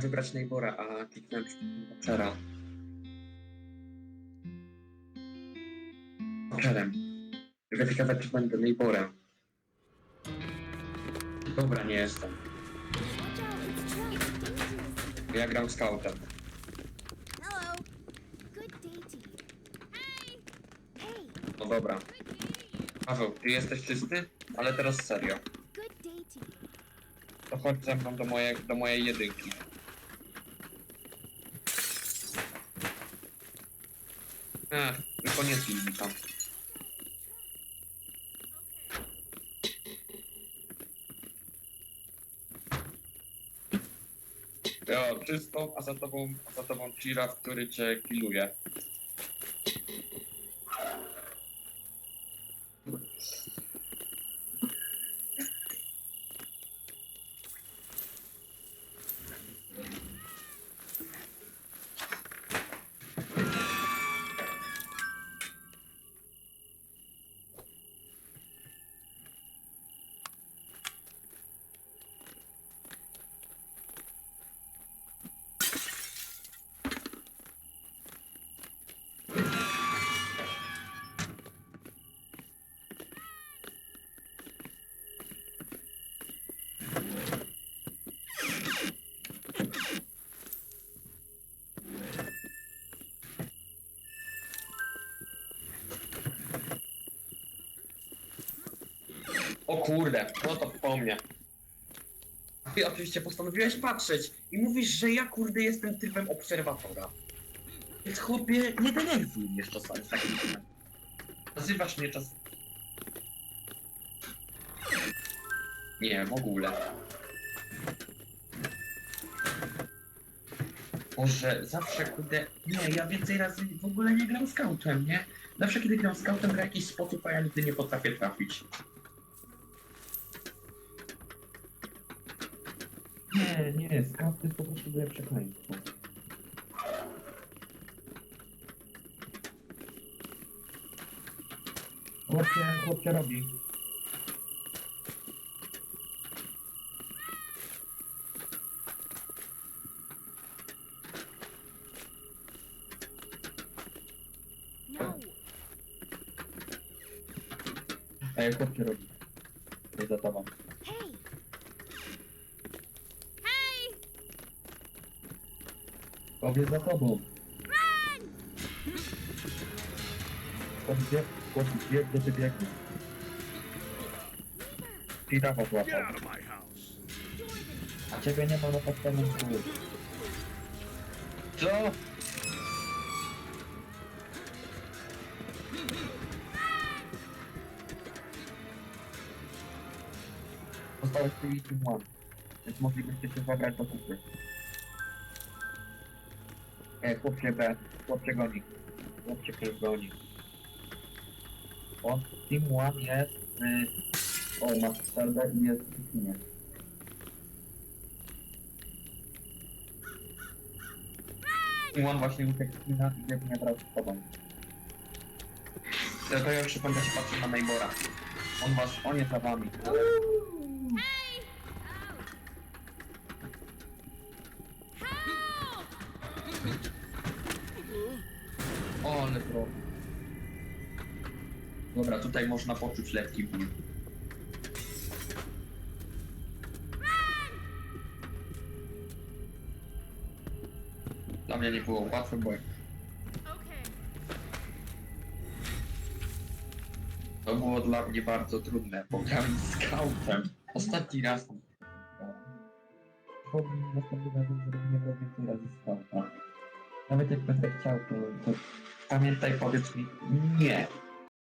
wybrać Neybora, a kliknąłem Watchera. Watcherem. Weryfikować, czy będę Neyborem. Dobra, nie jestem. Ja gram scoutem. Hello. Good day to you. Hey. Hey. No dobra. Paweł, ty jesteś czysty? Ale teraz serio. Good day to you. To chodź ze mną do, moje, do mojej jedynki. Ech, tylko nie film tam. Jo, czysto, a za tobą, a za tobą Chiraf, który cię killuje. O kurde, no to po mnie. Ty oczywiście postanowiłeś patrzeć i mówisz, że ja kurde jestem typem obserwatora. Więc chłopie, nie denerwuj mnie czasami z takim typem. Nazywasz mnie czas... Nie, w ogóle. Boże, zawsze kurde... Nie, ja więcej razy w ogóle nie gram scoutem, nie? Zawsze kiedy gram scoutem gra jakiś sposób, a ja nigdy nie potrafię trafić. Nie, nie, scout to jest po prostu złe przekleństwo. Chłopcie, chłopcie robi. Ej, chłopcie robi. Nie za tobą. Hey. Hey. Powiedz za tobą. Run. Chłopcie, chłopcie, bieg do ciebie jak... I Get złapał. A ciebie nie ma na podstawę kół. Co? Zostałeś ty i Team One. Więc moglibyście się zabrać do kupy. E, chłopcie B, chłopcie goni. Chłopcie ktoś goni. O, Team One jest... Y... O, ma strzelbę i jest w kinie. I on właśnie uciekł z kina i biegnie wraz z tobą. Ja już się patrzył na Neybora. On was, on jest za wami. Hey. O, ale pro. Dobra, tutaj można poczuć lekki ból. Dla mnie nie było łatwe, bo to było dla mnie bardzo trudne, bo grałem z scoutem. Ostatni raz. Powinien następnym razem, grał więcej razy scouta. Nawet jak będę chciał, to, to pamiętaj, powiedz mi nie.